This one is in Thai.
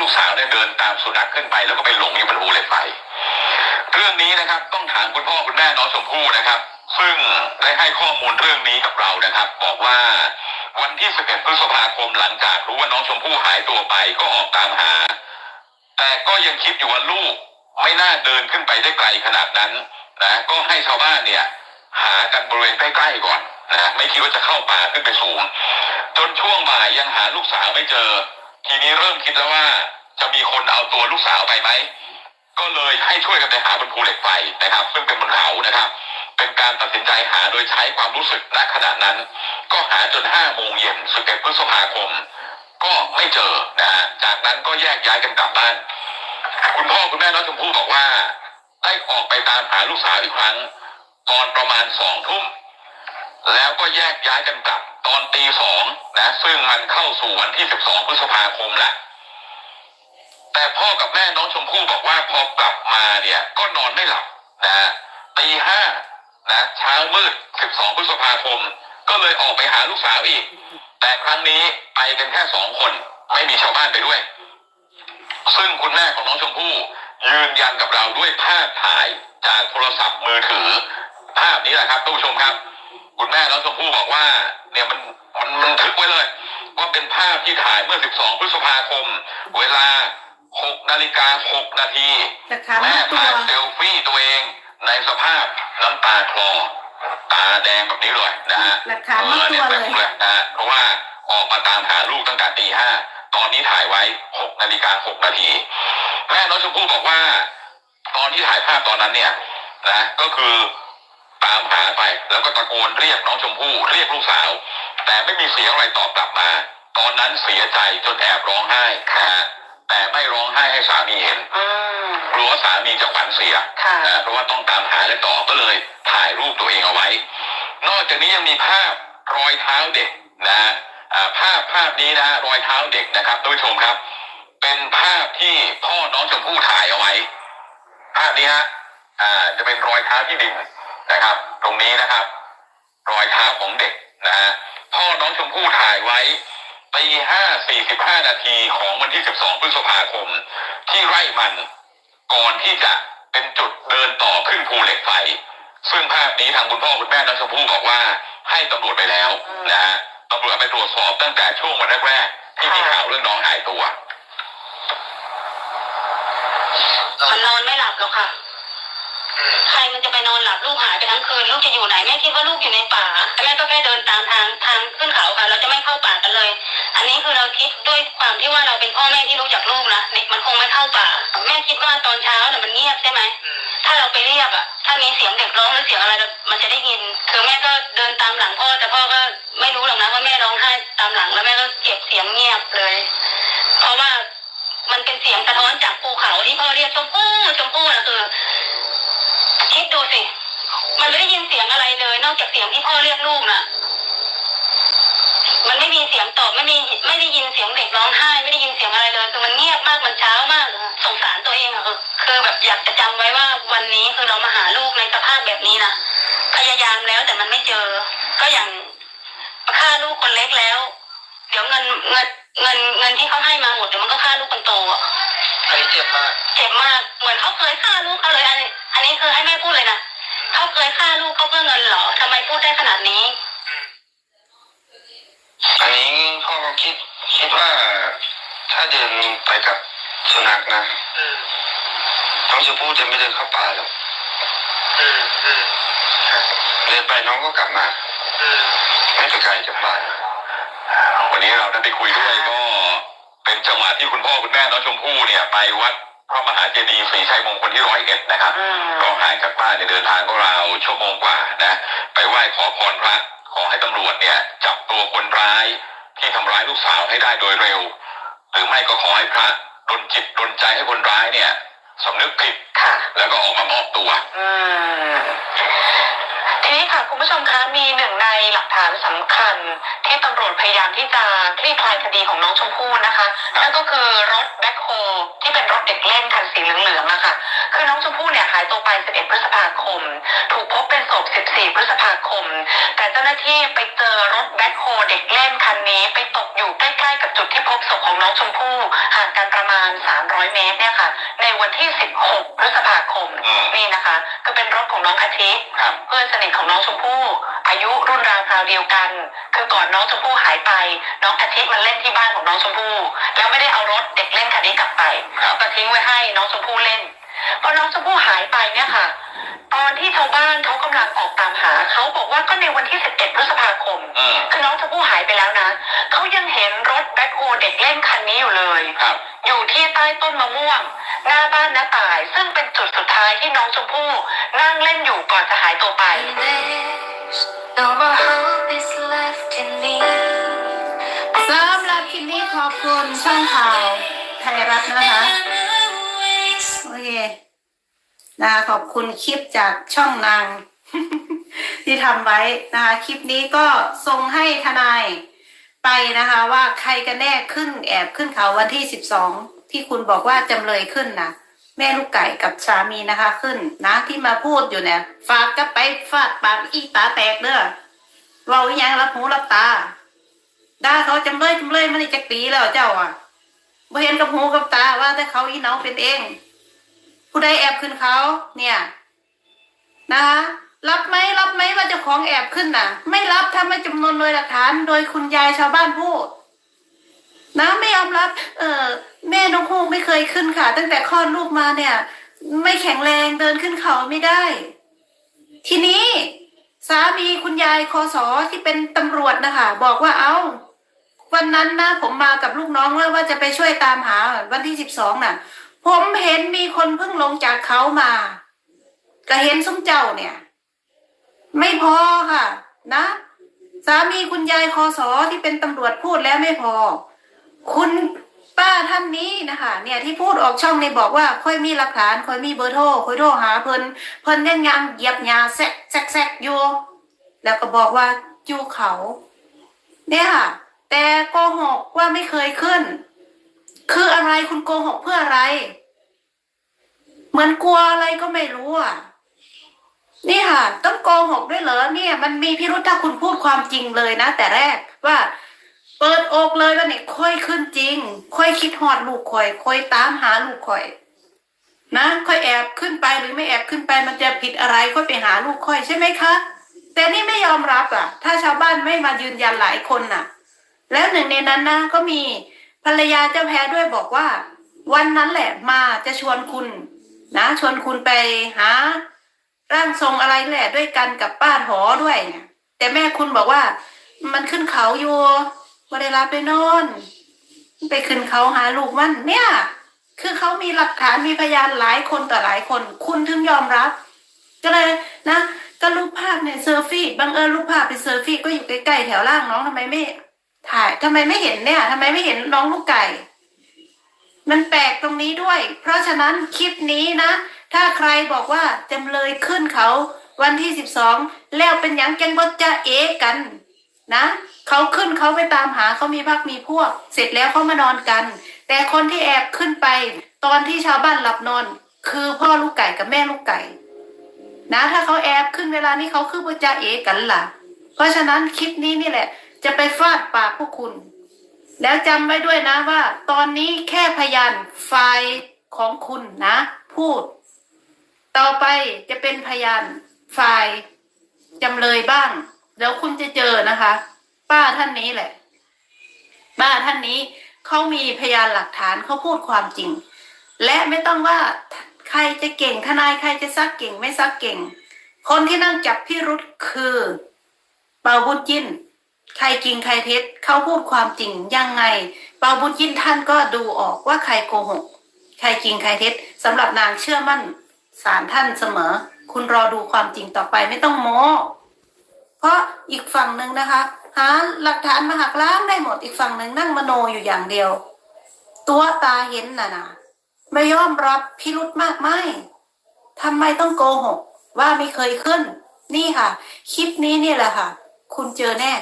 ลูกสาวเนี่ยเดินตามสุนัขขึ้นไป แล้วก็ไปหลงอยู่บนภูเหล็กไฟเรื่องนี้นะครับต้องถามคุณพ่อคุณแม่น้องชมพู่นะครับ ซึ่งได้ให้ข้อมูลเรื่องนี้กับเรานะครับ บอกว่าวันที่ 11 พฤษภาคมหลังจากรู้ว่าน้องชมพู่หายตัวไปก็ออกตามหา แต่ก็ยังคิดอยู่ว่าลูกไม่น่าเดินขึ้นไปได้ไกลขนาดนั้นนะก็ให้ชาวบ้านเนี่ย หากันบริเวณใกล้ๆก่อนนะไม่คิดว่าจะเข้าป่าขึ้นไปสูง จนช่วงบ่ายยังหาลูกสาวไม่เจอ ทีนี้เริ่มคิดแล้วว่าจะมีคนเอาตัวลูกสาวไปไหม ก็เลยให้ช่วยกันไปหาบนภูเหล็กไฟนะครับ ซึ่งเป็นบนเขานะครับ เป็นการตัดสินใจหาโดยใช้ความรู้สึกณขณะนั้น ก็หาจนห้าโมงเย็น11พฤษภาคม ก็ไม่เจอนะฮะจากนั้นก็แยกย้ายกันกลับบ้าน คุณพ่อคุณแม่น้องชมพู่บอกว่า ได้ออกไปตามหาลูกสาวอีกครั้ง ตอนประมาณสองทุ่มแล้วก็แยกย้ายกันกลับ ตอนตีสองนะ ซึ่งมันเข้าสู่วันที่12พฤษภาคมแหละแต่พ่อกับแม่น้องชมพู่บอกว่าพอกลับมาเนี่ยก็นอนไม่หลับนะตีห้านะเช้ามืด12พฤษภาคม ก็เลยออกไปหาลูกสาวอีก แต่ครั้งนี้ไปกันแค่สองคน ไม่มีชาวบ้านไปด้วย ซึ่งคุณแม่ของน้องชมพู่ยืนยันกับเราด้วยภาพถ่ายจากโทรศัพท์มือถือ ภาพนี้แหละครับท่านผู้ชมครับ คุณแม่น้องชมพู่บอกว่า เนี่ยมันมันมันทึกไว้เลย ว่าเป็นภาพที่ถ่ายเมื่อ 12 พฤษภาคม เวลา 6 นาฬิกา 6 นาทีแต่ขาแม่ไม่ตัวถ่ายเซลฟี่ตัวเอง ในสภาพน้ำตาคลอตาแดงแบบนี้เลยนะฮะหลักฐานไม่ตัวเลยออนี่แบบนะฮะเพราะว่าออกมาตามหาลูกตั้งแต่ตีห้าตอนนี้ถ่ายไว้ 6 นาฬิกา 6 นาทีแม่น้องชมพู่บอกว่า ตอนที่ถ่ายภาพตอนนั้นเนี่ยนะก็คือ ตามหาไป แล้วก็ตะโกนเรียกน้องชมพู่เรียกลูกสาว แต่ไม่มีเสียงอะไรตอบกลับมา ตอนนั้นเสียใจจนแอบร้องไห้นะฮะแต่ไม่ร้องไห้ให้สามีเห็นอืมกลัวว่าสามีจะขวัญเสียค่ะนะเพราะว่าต้องตามหาและต่อก็เลย ถ่ายรูปตัวเองเอาไว้ นอกจากนี้ยังมีภาพรอยเท้าเด็กนะอ่าภาพภาพนี้นะรอยเท้าเด็กนะครับท่านผู้ชมครับ เป็นภาพที่พ่อน้องชมพู่ถ่ายเอาไว้ ภาพนี้ฮะอ่าจะเป็นรอยเท้าที่ดิน นะครับ ตรงนี้นะครับ รอยเท้าของเด็กนะฮะพ่อน้องชมพู่ถ่ายไว้ตีห้าสี่สิบห้านาทีของวันที่สิบสองพฤษภาคม ที่ไร่มันก่อนที่จะเป็นจุดเดินต่อขึ้นภูเหล็กไฟ ซึ่งภาพนี้ทางคุณพ่อคุณแม่น้องชมพู่บอกว่าให้ตำรวจไปแล้วนะฮะตำรวจไปตรวจสอบตั้งแต่ช่วงวันแรกๆที่มีข่าวเรื่องน้องหายตัว มันนอนไม่หลับหรอกค่ะ ใครมันจะไปนอนหลับลูกหายไปทั้งคืนลูกจะอยู่ไหนแม่คิดว่าลูกอยู่ในป่าแต่แม่ก็แค่เดินตามทางทางขึ้นเขาค่ะ เราจะไม่เข้าป่ากันเลย อันนี้คือเราคิดด้วยความที่ว่าเราเป็นพ่อแม่ที่รู้จักลูกนะเนี่ยมันคงไม่เข้าป่า แม่คิดว่าตอนเช้าเนี่ยมันเงียบใช่ไหมถ้าเราไปเรียกอะถ้ามีเสียงเด็กร้องหรือเสียงอะไรเรามันจะได้ยิน คือแม่ก็เดินตามหลังพ่อแต่พ่อก็ไม่รู้หรอกนะว่าแม่ร้องไห้ตามหลังแล้วแม่ก็เก็บเสียงเงียบเลย เพราะว่ามันเป็นเสียงสะท้อนจากภูเขาที่พ่อเรียกชมพู่ชมพู่นะคือ คิดดูสิ มันไม่ได้ยินเสียงอะไร เลยนอกจากเสียงที่พ่อเรียกลูกน่ะ มันไม่มีเสียงตอบไม่มีไม่ได้ยินเสียงเด็กร้องไห้ไม่ได้ยินเสียงอะไรเลยคือมันเงียบมากมันเช้ามากอะสงสารตัวเองอะคือคือแบบอยากจะจำไว้ว่าวันนี้คือเรามาหาลูกในสภาพแบบนี้นะพยายามแล้วแต่มันไม่เจอ ก็อย่างฆ่าลูกคนเล็กแล้ว เดี๋ยวเงินเงินเงินเงินที่เขาให้มาหมดเดี๋ยวมันก็ฆ่าลูกคนโตอะอันนี้เจ็บมาก เจ็บมาก เหมือนเขาเคยฆ่าลูกเขาเลยอันนี้อันนี้คือให้แม่พูดเลยนะ เขาเคยฆ่าลูกเขาเพื่อเงินเหรอทำไมพูดได้ขนาดนี้ อันนี้พ่อก็คิดคิดว่าถ้าเดินไปกับสุนัขนะน้องชมพู่จะไม่เดินเข้าป่าหรอกเดินไปน้องก็กลับมาไม่ไปไกลจากป่าวันนี้เราได้ไปคุยด้วยก็เป็นจังหวะที่คุณพ่อคุณแม่น้องชมพู่เนี่ย ไปวัด พระมหาเจดีย์ศรีชัยมงคลที่ร้อยเอ็ดนะครับอืมก็ห่างจากบ้านเนี่ยเดินทางก็ราวชั่วโมงกว่านะ ไปไหว้ขอพรพระขอให้ตำรวจเนี่ย จับตัวคนร้ายที่ทำร้ายลูกสาวให้ได้โดยเร็ว หรือไม่ก็ขอให้พระดลจิตดลใจให้คนร้ายเนี่ยสำนึกผิดค่ะแล้วก็ออกมามอบตัว อืม ทีนี้ค่ะคุณผู้ชมคะมีหนึ่งในหลักฐานสำคัญ ที่ตำรวจพยายามที่จะคลี่คลายคดีของน้องชมพู่นะคะนั่นก็คือรถแบ็คโฮที่เป็นรถเด็กเล่นคันสีเหลืองๆอะค่ะคือน้องชมพู่เนี่ยหายตัวไป 11 พฤษภาคม ถูกพบเป็นศพ 14 พฤษภาคม แต่เจ้าหน้าที่ไปเจอรถแบ็คโฮเด็กเล่นคันนี้ ไปตกอยู่ใกล้ๆกับจุดที่พบศพของน้องชมพู่ห่างกันประมาณ 300 เมตรเนี่ยค่ะ ในวันที่ 16 พฤษภาคมอืมนี่นะคะ ก็เป็นรถของน้องอาทิครับเพื่อนสนิทของน้องชมพู่ อายุรุ่นราวคราวเดียวกัน คือก่อนน้องชมพู่หายไป น้องอาทิตย์มาเล่นที่บ้านของน้องชมพู่ แล้วไม่ได้เอารถเด็กเล่นคันนี้กลับไปครับก็ทิ้งไว้ให้น้องชมพู่เล่น พอน้องชมพู่หายไปเนี่ยค่ะ ตอนที่ชาวบ้านเขากำลังออกตามหาเขาบอกว่าก็ในวันที่11พฤษภาคมอืมคือน้องชมพู่หายไปแล้วนะเขายังเห็นรถแบ็คโฮเด็กเล่นคันนี้อยู่เลยครับอยู่ที่ใต้ต้นมะม่วง หน้าบ้านน้าตาย ซึ่งเป็นจุดสุดท้ายที่น้องชมพู่นั่งเล่นอยู่ก่อนจะหายตัวไป There's no more hope is left in me. สำหรับคลิปนี้ขอบคุณช่องข่าวไทยรัฐนะคะ นะคะขอบคุณคลิปจากช่องนาง ที่ทำไว้นะคะคลิปนี้ก็ส่งให้ทนายไปนะคะ ว่าใครกันแน่ขึ้นแอบขึ้นเขาวันที่สิบสองที่คุณบอกว่าจำเลยขึ้นนะแม่ลูกไก่กับสามีนะคะขึ้นนะที่มาพูดอยู่เนี่ยฝากก็ไปฟาดปากอีตาแตกเด้อเว่าอหยังรับหูรับตาด่าเขาจำเลยจำเลยมันจะปีแล้วเจ้าอะบ่เห็นกับหูกับตาว่าแต่เขาอีเนาเป็นเอง ผู้ใดแอบขึ้นเขาเนี่ยนะคะรับไหมรับไหมว่าจ้าของแอบขึ้นน่ะ ไม่รับถ้าไม่จำนวนโดยหลักฐานโดยคุณยายชาวบ้านพูดนะไม่ยอมรับ เออแม่น้องฮูกไม่เคยขึ้นค่ะ ตั้งแต่คลอดลูกมาเนี่ย ไม่แข็งแรงเดินขึ้นเขาไม่ได้ ทีนี้สามีคุณยายคอสอที่เป็นตำรวจนะคะบอกว่าเอาวันนั้นนะผมมากับลูกน้องว่าว่าจะไปช่วยตามหาวันที่สิบสองน่ะ ผมเห็นมีคนเพิ่งลงจากเขามา ก็เห็นซุ้มเจ้าเนี่ย ไม่พอค่ะ นะ สามีคุณยายคอสอที่เป็นตำรวจพูดแล้วไม่พอ คุณป้าท่านนี้นะคะ เนี่ยที่พูดออกช่องในบอกว่าค่อยมีหลักฐานค่อยมีเบอร์โทรค่อยโทรหาเพิ่นเพิ่นยังยังเหยียบยาแซกแซกแซกอยู่แล้วก็บอกว่าอยู่เขา เนี่ยค่ะ แต่โกหกว่าไม่เคยขึ้น คืออะไรคุณโกหกเพื่ออะไร เหมือนกลัวอะไรก็ไม่รู้อะนี่ค่ะ ต้องโกหกด้วยเหรอเนี่ย มันมีพิรุธถ้าคุณพูดความจริงเลยนะแต่แรกว่า เปิดอกเลยว่าเนี่ยค่อยขึ้นจริง ค่อยคิดหอดลูกข่อยค่อยตามหาลูกข่อย นะค่อยแอบขึ้นไปหรือไม่แอบขึ้นไปมันจะผิดอะไรค่อยไปหาลูกค่อยใช่ไหมคะแต่นี่ไม่ยอมรับอะ ถ้าชาวบ้านไม่มายืนยันหลายคนน่ะ แล้วหนึ่งในนั้นนะก็มี ภรรยาเจ้าแพ้ด้วยบอกว่า วันนั้นแหละมาจะชวนคุณ นะชวนคุณไปหา ร่างทรงอะไรแหละด้วยกันกับป้าหอด้วยเนี่ยแต่แม่คุณบอกว่า มันขึ้นเขาอยู่บ่ได้รับไปนอน ไปขึ้นเขาหาลูกมันเนี่ย คือเขามีหลักฐานมีพยานหลายคนต่อหลายคน คุณถึงยอมรับ ก็เลยนะก็รูปภาพเนี่ยเซอร์ฟี่บังเอิญรูปภาพเป็นเซอร์ฟี่ก็อยู่ใกล้ๆแถวล่างน้องทำไมไม่ ถ่ายทำไมไม่เห็นเนี่ยทำไมไม่เห็นน้องลูกไก่ มันแปลกตรงนี้ด้วย เพราะฉะนั้นคลิปนี้นะ ถ้าใครบอกว่าจำเลยขึ้นเขาวันที่สิบสองแล้วเป็นยังจังบ่จะเอกัน นะเขาขึ้นเขาไปตามหาเขามีพักมีพวก เสร็จแล้วเขามานอนกัน แต่คนที่แอบขึ้นไป ตอนที่ชาวบ้านหลับนอน คือพ่อลูกไก่กับแม่ลูกไก่ นะ ถ้าเขาแอบขึ้นเวลานี้เขาคือบ่จะเอกันล่ะ เพราะฉะนั้นคลิปนี้นี่แหละ จะไปฟาดปากพวกคุณ แล้วจำไว้ด้วยนะว่า ตอนนี้แค่พยานฝ่ายของคุณนะ พูด ต่อไปจะเป็นพยานฝ่ายจำเลยบ้างเดี๋ยวคุณจะเจอนะคะ ป้าท่านนี้แหละ ป้าท่านนี้เขามีพยานหลักฐานเขาพูดความจริง และไม่ต้องว่าใครจะเก่งทนายใครจะซักเก่งไม่ซักเก่ง คนที่นั่งจับพิรุษคือ เปาบุญจิน ใครจริงใครเท็จเขาพูดความจริงยังไง เปาบุญจินท่านก็ดูออกว่าใครโกหก ใครจริงใครเท็จสำหรับนางเชื่อมั่นศาลท่านเสมอ คุณรอดูความจริงต่อไปไม่ต้องโม้เพราะอีกฝั่งหนึ่งนะคะ หาหลักฐานมาหักล้างได้หมดอีกฝั่งหนึ่งนั่งมโนอยู่อย่างเดียว ตัวตาเห็นน่ะนะไม่ยอมรับพิรุธมากไม่ทำไมต้องโกหก ว่าไม่เคยขึ้น นี่ค่ะ คลิปนี้นี่แหละค่ะ คุณเจอแน่